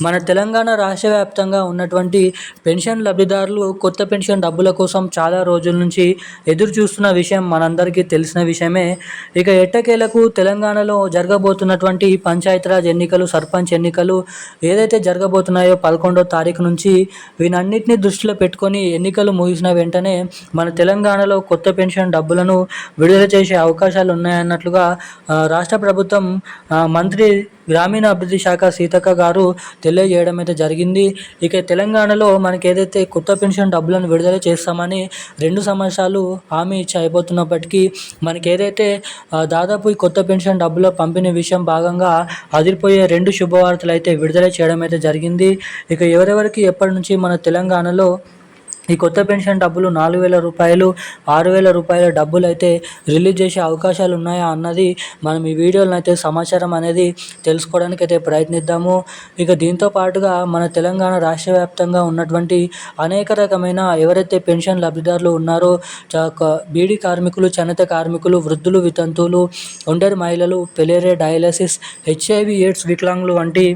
మన తెలంగాణ రాష్ట్ర వ్యాప్తంగా ఉన్నటువంటి పెన్షన్ లబ్ధిదారులు కొత్త పెన్షన్ డబ్బుల కోసం చాలా రోజుల నుంచి ఎదురు చూస్తున్న విషయం మనందరికీ తెలిసిన విషయమే. ఇక ఎట్టకేలకు తెలంగాణలో జరగబోతున్నటువంటి పంచాయతీరాజ్ ఎన్నికలు సర్పంచ్ ఎన్నికలు ఏదైతే జరగబోతున్నాయో పదకొండో తారీఖు నుంచి వీనన్నిటిని దృష్టిలో పెట్టుకొని ఎన్నికలు ముగిసిన వెంటనే మన తెలంగాణలో కొత్త పెన్షన్ డబ్బులను విడుదల చేసే అవకాశాలు ఉన్నాయన్నట్లుగా రాష్ట్ర ప్రభుత్వం మంత్రి గ్రామీణాభివృద్ధి శాఖ సీతక్క గారు తెలియజేయడం అయితే జరిగింది. ఇక తెలంగాణలో మనకి ఏదైతే కొత్త పెన్షన్ డబ్బులను విడుదల చేస్తామని రెండు సంవత్సరాలు హామీ ఇచ్చి అయిపోతున్నప్పటికీ మనకి ఏదైతే దాదాపు ఈ కొత్త పెన్షన్ డబ్బుల పంపిణీ విషయం భాగంగా అదిరిపోయే రెండు శుభవార్తలు అయితే విడుదల చేయడం అయితే జరిగింది. ఇక ఎవరెవరికి ఎప్పటి నుంచి మన తెలంగాణలో ఈ కొత్త పెన్షన్ డబ్బులు నాలుగు వేల రూపాయలు ఆరు వేల రూపాయల డబ్బులు అయితే రిలీజ్ చేసే అవకాశాలు ఉన్నాయా అన్నది మనం ఈ వీడియోలో అయితే సమాచారం అనేది తెలుసుకోవడానికి అయితే ప్రయత్నిద్దాము. ఇక దీంతో పాటుగా మన తెలంగాణ రాష్ట్ర వ్యాప్తంగా ఉన్నటువంటి అనేక రకమైన ఎవరైతే పెన్షన్ లబ్ధిదారులు ఉన్నారో బీడీ కార్మికులు చనత కార్మికులు వృద్ధులు వితంతువులు ఒంటరి మహిళలు పెలేరే డయాలసిస్ హెచ్ఐవి ఎయిడ్స్ వికలాంగులు వంటి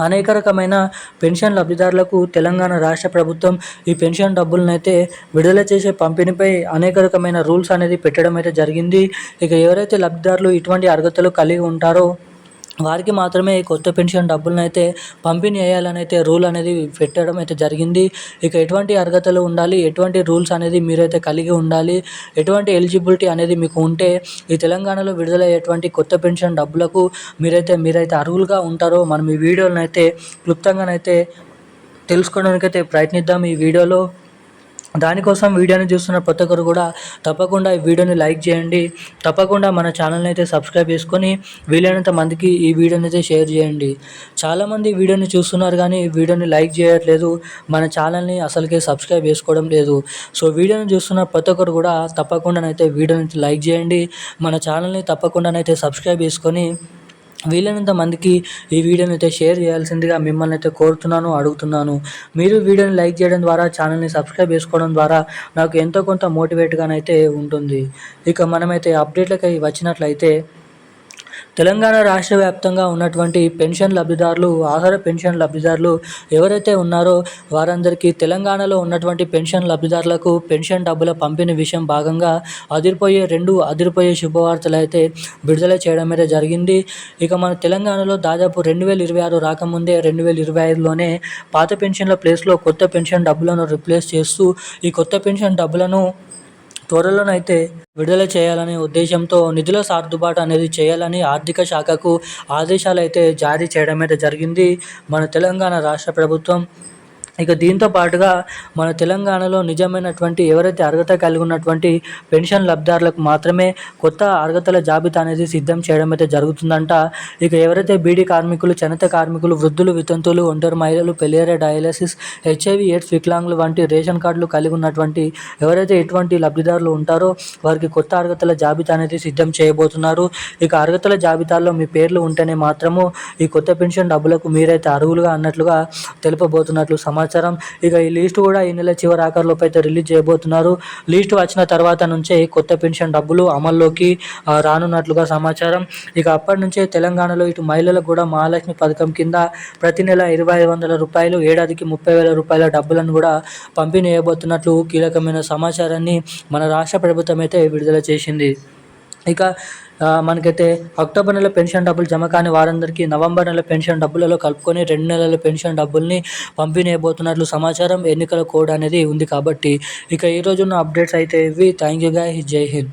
అనేక రకమైన పెన్షన్ లబ్ధిదారులకు తెలంగాణ రాష్ట్ర ప్రభుత్వం ఈ పెన్షన్ డబ్బులను అయితే విడుదల చేసే పంపిణీపై అనేక రకమైన రూల్స్ అనేది పెట్టడం అయితే జరిగింది. ఇక ఎవరైతే లబ్ధిదారులు ఇటువంటి అర్హతలు కలిగి ఉంటారో వారికి మాత్రమే ఈ కొత్త పెన్షన్ డబ్బులను అయితే పంపిణీ చేయాలని అయితే రూల్ అనేది పెట్టడం అయితే జరిగింది. ఇక ఎటువంటి అర్హతలు ఉండాలి ఎటువంటి రూల్స్ అనేది మీరైతే కలిగి ఉండాలి ఎటువంటి ఎలిజిబిలిటీ అనేది మీకు ఉంటే ఈ తెలంగాణలో విడుదలయ్యేటువంటి కొత్త పెన్షన్ డబ్బులకు మీరైతే మీరైతే అర్హులుగా ఉంటారో మనం ఈ వీడియోలను అయితే క్లుప్తంగానైతే తెలుసుకోవడానికి అయితే ప్రయత్నిద్దాం ఈ వీడియోలో. దానికోసం వీడియోని చూస్తున్న ప్రతి ఒక్కరు కూడా తప్పకుండా ఈ వీడియోని లైక్ చేయండి. తప్పకుండా మన ఛానల్ని అయితే సబ్స్క్రైబ్ చేసుకొని వీలైనంత మందికి ఈ వీడియోని అయితే షేర్ చేయండి. చాలామంది వీడియోని చూస్తున్నారు కానీ ఈ వీడియోని లైక్ చేయట్లేదు. మన ఛానల్ని అసలుకే సబ్స్క్రైబ్ చేసుకోవడం లేదు. సో వీడియోని చూస్తున్న ప్రతి ఒక్కరు కూడా తప్పకుండానైతే వీడియోని లైక్ చేయండి. మన ఛానల్ని తప్పకుండానైతే సబ్స్క్రైబ్ చేసుకొని వీలైనంత మందికి ఈ వీడియోని అయితే షేర్ చేయాల్సిందిగా మిమ్మల్ని అయితే కోరుతున్నాను అడుగుతున్నాను. మీరు వీడియోని లైక్ చేయడం ద్వారా ఛానల్ని సబ్స్క్రైబ్ చేసుకోవడం ద్వారా నాకు ఎంతో కొంత మోటివేట్గానైతే ఉంటుంది. ఇక మనమైతే అప్డేట్లకి వచ్చినట్లయితే తెలంగాణ రాష్ట్ర వ్యాప్తంగా ఉన్నటువంటి పెన్షన్ లబ్ధిదారులు ఆహార పెన్షన్ లబ్ధిదారులు ఎవరైతే ఉన్నారో వారందరికీ తెలంగాణలో ఉన్నటువంటి పెన్షన్ లబ్ధిదారులకు పెన్షన్ డబ్బుల పంపిణీ విషయం భాగంగా అదిరిపోయే రెండు అదిరిపోయే శుభవార్తలు అయితే విడుదల చేయడం అయితే జరిగింది. ఇక మన తెలంగాణలో దాదాపు రెండు వేల ఇరవై ఆరు రాకముందే రెండు వేల ఇరవై ఐదులోనే పాత పెన్షన్ల ప్లేస్లో కొత్త పెన్షన్ డబ్బులను రిప్లేస్ చేస్తూ ఈ కొత్త పెన్షన్ డబ్బులను త్వరలోనైతే విడుదల చేయాలనే ఉద్దేశంతో నిధుల సర్దుబాటు అనేది చేయాలని ఆర్థిక శాఖకు ఆదేశాలు అయితే జారీ చేయడం అయితే జరిగింది. మన తెలంగాణ రాష్ట్ర ప్రభుత్వం ఇక దీంతో పాటుగా మన తెలంగాణలో నిజమైనటువంటి ఎవరైతే అర్హత కలిగి ఉన్నటువంటి పెన్షన్ లబ్ధిదారులకు మాత్రమే కొత్త అర్హతల జాబితా అనేది సిద్ధం చేయడం అయితే జరుగుతుందంట. ఇక ఎవరైతే బీడీ కార్మికులు చేనేత కార్మికులు వృద్ధులు వితంతువులు ఒంటరి మహిళలు పెళ్ళేరే డయాలసిస్ హెచ్ఐవి ఎయిడ్స్ వికలాంగులు వంటి రేషన్ కార్డులు కలిగి ఉన్నటువంటి ఎవరైతే ఎటువంటి లబ్ధిదారులు ఉంటారో వారికి కొత్త అర్హతల జాబితా అనేది సిద్ధం చేయబోతున్నారు. ఇక అర్హతల జాబితాలో మీ పేర్లు ఉంటేనే మాత్రము ఈ కొత్త పెన్షన్ డబ్బులకు మీరైతే అర్హులుగా అన్నట్లుగా తెలుపబోతున్నట్లు సమాచారం సమాచారం. ఇక ఈ లిస్ట్ కూడా ఈ నెల చివరి ఆఖరిలోపు అయితే రిలీజ్ చేయబోతున్నారు. లిస్ట్ వచ్చిన తర్వాత నుంచే కొత్త పెన్షన్ డబ్బులు అమల్లోకి రానున్నట్లుగా సమాచారం. ఇక అప్పటి నుంచే తెలంగాణలో ఇటు మహిళలకు కూడా మహాలక్ష్మి పథకం కింద ప్రతి నెల ఇరవై ఐదు వందల రూపాయలు ఏడాదికి ముప్పై వేల రూపాయల డబ్బులను కూడా పంపిణీ చేయబోతున్నట్లు కీలకమైన సమాచారాన్ని మన రాష్ట్ర ప్రభుత్వం అయితే విడుదల చేసింది. ఇక మనకైతే అక్టోబర్ నెల పెన్షన్ డబ్బులు జమ కాని వారందరికీ నవంబర్ నెల పెన్షన్ డబ్బులలో కలుపుకొని రెండు నెలల పెన్షన్ డబ్బుల్ని పంపిణీయబోతున్నట్లు సమాచారం ఎన్నికల కోడ్ అనేది ఉంది కాబట్టి ఇక ఈ రోజున్న అప్డేట్స్ అయితే ఇవి. Thank you guy. జై హింద్.